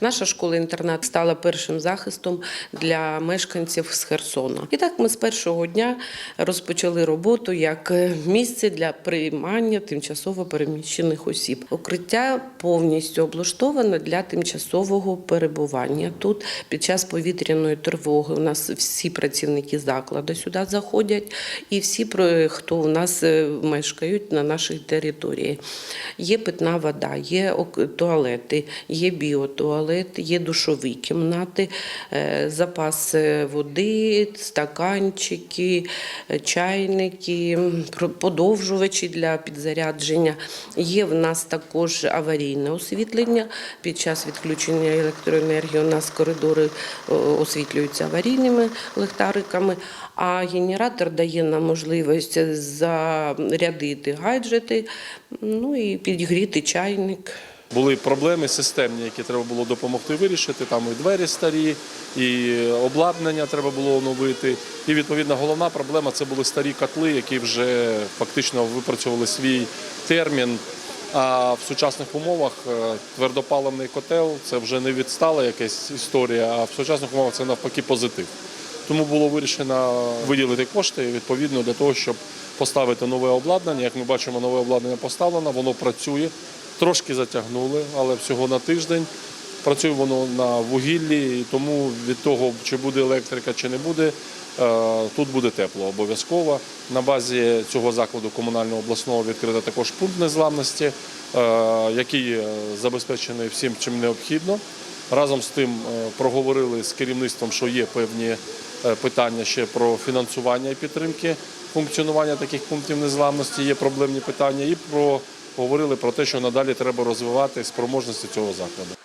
Наша школа-інтернат стала першим захистом для мешканців з Херсона. І так ми з першого дня розпочали роботу як місце для приймання тимчасово переміщених осіб. Укриття повністю облаштоване для тимчасового перебування. Тут під час повітряної тривоги у нас всі працівники закладу сюди заходять, і всі, хто у нас е, мешкають на нашій території. Є питна вода, є туалети, є біотуалет, є душові кімнати, е, запас е, води, стаканчики, е, чайники, подовжувачі для підзарядження. Є в нас також аварійне освітлення. Під час відключення електроенергії у нас коридори освітлюються аварійними ліхтариками, а генератор дає нам можливість зарядити гаджети, ну і підігріти чайник. Були проблеми системні, які треба було допомогти вирішити. Там і двері старі, і обладнання треба було оновити. І відповідно головна проблема це були старі котли, які вже фактично випрацьовували свій термін. А в сучасних умовах е, твердопаливний котел це вже не відстала якась історія, а в сучасних умовах це навпаки позитив. Тому було вирішено виділити кошти відповідно для того, щоб поставити нове обладнання. Як ми бачимо, нове обладнання поставлено, воно працює. Трошки затягнули, але всього на тиждень. Працює воно на вугіллі, і тому від того, чи буде електрика, чи не буде, е, тут буде тепло обов'язково. На базі цього закладу комунального обласного відкрито також пункт незламності, е, який е, забезпечений всім, чим необхідно. Разом з тим проговорили з керівництвом, що є певні питання ще про фінансування і підтримки функціонування таких пунктів незламності, є проблемні питання, і про говорили про те, що надалі треба розвивати спроможності цього закладу.